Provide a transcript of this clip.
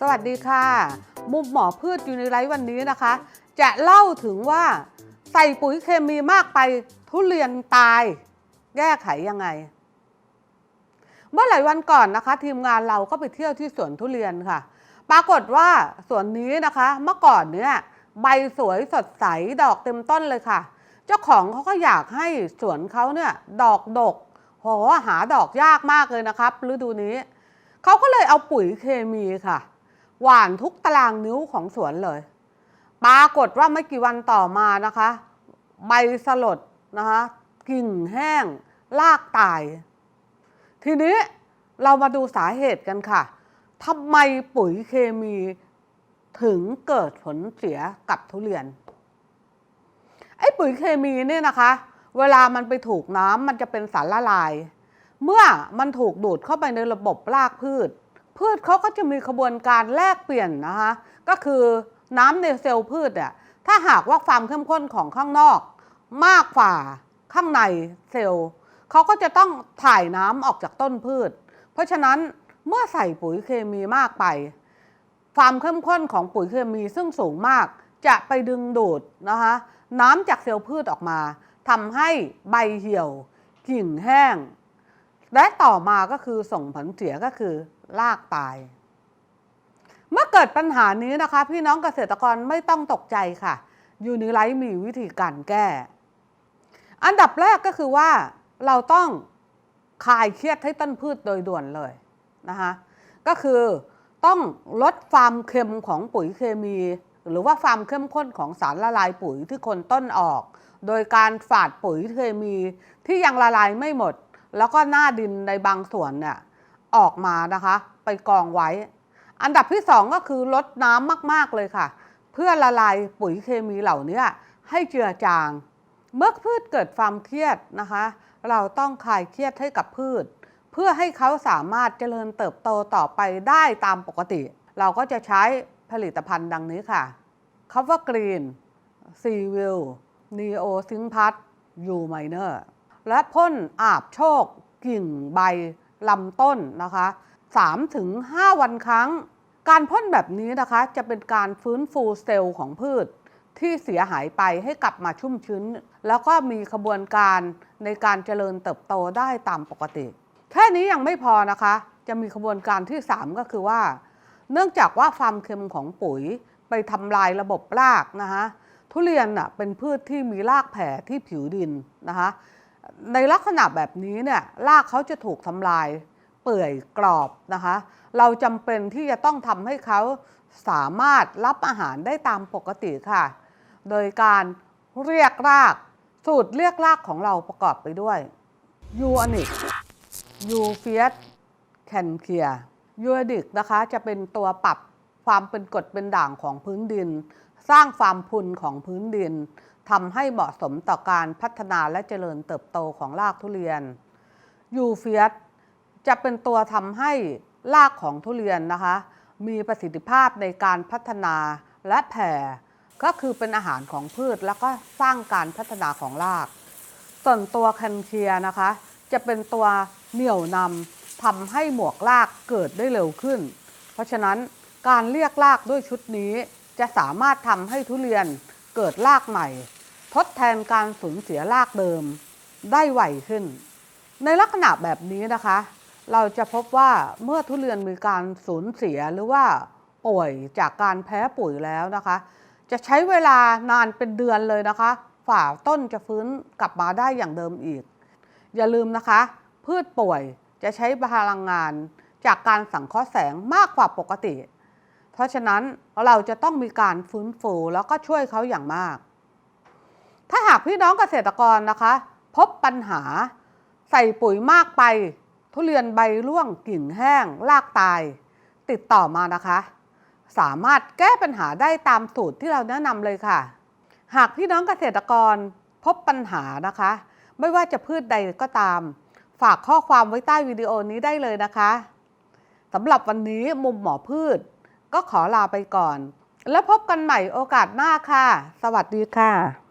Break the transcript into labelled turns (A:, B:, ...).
A: สวัสดีค่ะ มุมหมอพืชอยู่ในไลฟ์วันนี้นะคะ จะเล่าถึงว่าใส่ปุ๋ยเคมีมากไปทุเรียนตาย แก้ไขยังไง เมื่อหลายวันก่อนนะคะ ทีมงานเราก็ไปเที่ยวที่สวนทุเรียนค่ะ ปรากฏว่าสวนนี้นะคะ เมื่อก่อนเนี่ยใบสวยสดใสดอกเต็มต้นเลยค่ะ เจ้าของเขาก็อยากให้สวนเขาเนี่ยดอกดกโหหาดอกยากมากเลยนะครับฤดูนี้ เขาก็เลยเอาปุ๋ยเคมีค่ะ หว่านทุกตารางนิ้วของสวนเลย ปรากฏว่าไม่กี่วันต่อมานะคะ ใบสลดนะคะกิ่งแห้งรากตาย ทีนี้เรามาดูสาเหตุกันค่ะทำไมปุ๋ยเคมีถึงเกิดผลเสียกับทุเรียน ปุ๋ยเคมีเนี่ยนะคะ เวลามันไปถูกน้ำมันจะเป็นสารละลาย เมื่อมันถูกดูดเข้าไปในระบบรากพืช พืชเขาก็จะมีขบวนการแลกเปลี่ยนนะคะ ก็คือน้ำในเซลล์พืชเนี่ยถ้าหากว่าความเข้มข้นของข้างนอก มากกว่าข้างในเซลล์เขาก็จะต้องถ่ายน้ำออกจากต้นพืช เพราะฉะนั้นเมื่อใส่ปุ๋ยเคมีมากไป ความเข้มข้นของปุ๋ยเคมีซึ่งสูงมากจะไปดึงดูดนะคะ น้ำจากเซลล์พืชออกมาทำให้ใบเหี่ยวกิ่งแห้ง และต่อมาก็คือส่งผลเสียก็คือรากตาย เมื่อเกิดปัญหานี้นะคะ พี่น้องเกษตรกรไม่ต้องตกใจค่ะ ยูนิไลท์มีวิธีการแก้ อันดับแรกก็คือว่าเราต้องคลายเครียดให้ต้นพืชโดยด่วนเลยนะคะ ก็คือต้องลดความเค็มของปุ๋ยเคมี หรือว่าความเข้มข้นของสารละลายปุ๋ยที่คนต้นออก โดยการฝาดปุ๋ยเคมีที่ยังละลายไม่หมด แล้วก็หน้าดินในบางส่วนเนี่ยออกมานะคะ ไปกองไว้ อันดับที่สองก็คือลดน้ำมากๆเลยค่ะ เพื่อละลายปุ๋ยเคมีเหล่านี้ให้เจือจาง เมื่อพืชเกิดความเครียดนะคะ เราต้องคลายเครียดให้กับพืช เพื่อให้เขาสามารถเจริญเติบโตต่อไปได้ตามปกติ เราก็จะใช้ ผลิตภัณฑ์ดังนี้ค่ะ Cover Green s e a w i l Neo s y n c p a t U Minor และพ่นอาบโชคกิ่งใบลำต้นนะคะ3-5 วันครั้ง การพ่นแบบนี้นะคะจะเป็นการฟื้นฟูเซลล์ของพืชที่เสียหายไปให้กลับมาชุ่มชื้น แล้วก็มีขบวนการในการเจริญเติบโตได้ตามปกติ แค่นี้ยังไม่พอนะคะ จะมีขบวนการที่ 3 ก็คือว่า เนื่องจากว่าความเค็มของปุ๋ยไปทำลายระบบรากนะคะทุเรียนอะเป็นพืชที่มีรากแผ่ที่ผิวดินนะคะในลักษณะแบบนี้เนี่ยรากเขาจะถูกทำลายเปื่อยกรอบนะคะ เราจำเป็นที่จะต้องทำให้เขาสามารถรับอาหารได้ตามปกติค่ะ โดยการเรียกราก สูตรเรียกรากของเราประกอบไปด้วยยูอนิกยูเฟียสแคนเคีย ยูอนิกนะคะจะเป็นตัวปรับความเป็นกรดเป็นด่างของพื้นดิน สร้างความพุนของพื้นดินทำให้เหมาะสมต่อการพัฒนาและเจริญเติบโตของรากทุเรียนยูเฟียสจะเป็นตัวทำให้รากของทุเรียนนะคะ มีประสิทธิภาพในการพัฒนาและแผ่ ก็คือเป็นอาหารของพืชแล้วก็สร้างการพัฒนาของราก ส่วนตัวแคนเคียนะคะ จะเป็นตัวเหนี่ยวนำ ทำให้หมวกรากเกิดได้เร็วขึ้น เพราะฉะนั้นการเรียกรากด้วยชุดนี้จะสามารถทำให้ทุเรียนเกิดรากใหม่ ทดแทนการสูญเสียรากเดิมได้ไวขึ้น ในลักษณะแบบนี้นะคะ เราจะพบว่าเมื่อทุเรียนมีการสูญเสียหรือว่าป่วยจากการแพ้ปุ๋ยแล้วนะคะ จะใช้เวลานานเป็นเดือนเลยนะคะ ฝ่าต้นจะฟื้นกลับมาได้อย่างเดิมอีก อย่าลืมนะคะ พืชป่วย จะใช้พลังงานจากการสังเคราะห์แสงมากกว่าปกติ เพราะฉะนั้นเราจะต้องมีการฟื้นฟูแล้วก็ช่วยเขาอย่างมาก ถ้าหากพี่น้องเกษตรกรนะคะ พบปัญหาใส่ปุ๋ยมากไป ทุเรียนใบร่วงกิ่งแห้ง รากตาย ติดต่อมานะคะ สามารถแก้ปัญหาได้ตามสูตรที่เราแนะนำเลยค่ะ หากพี่น้องเกษตรกรพบปัญหานะคะ ไม่ว่าจะพืชใดก็ตาม ฝากข้อความไว้ใต้วิดีโอนี้ได้เลยนะคะสำหรับวันนี้มุมหมอพืช ก็ขอลาไปก่อน แล้วพบกันใหม่โอกาสหน้าค่ะ สวัสดีค่ะ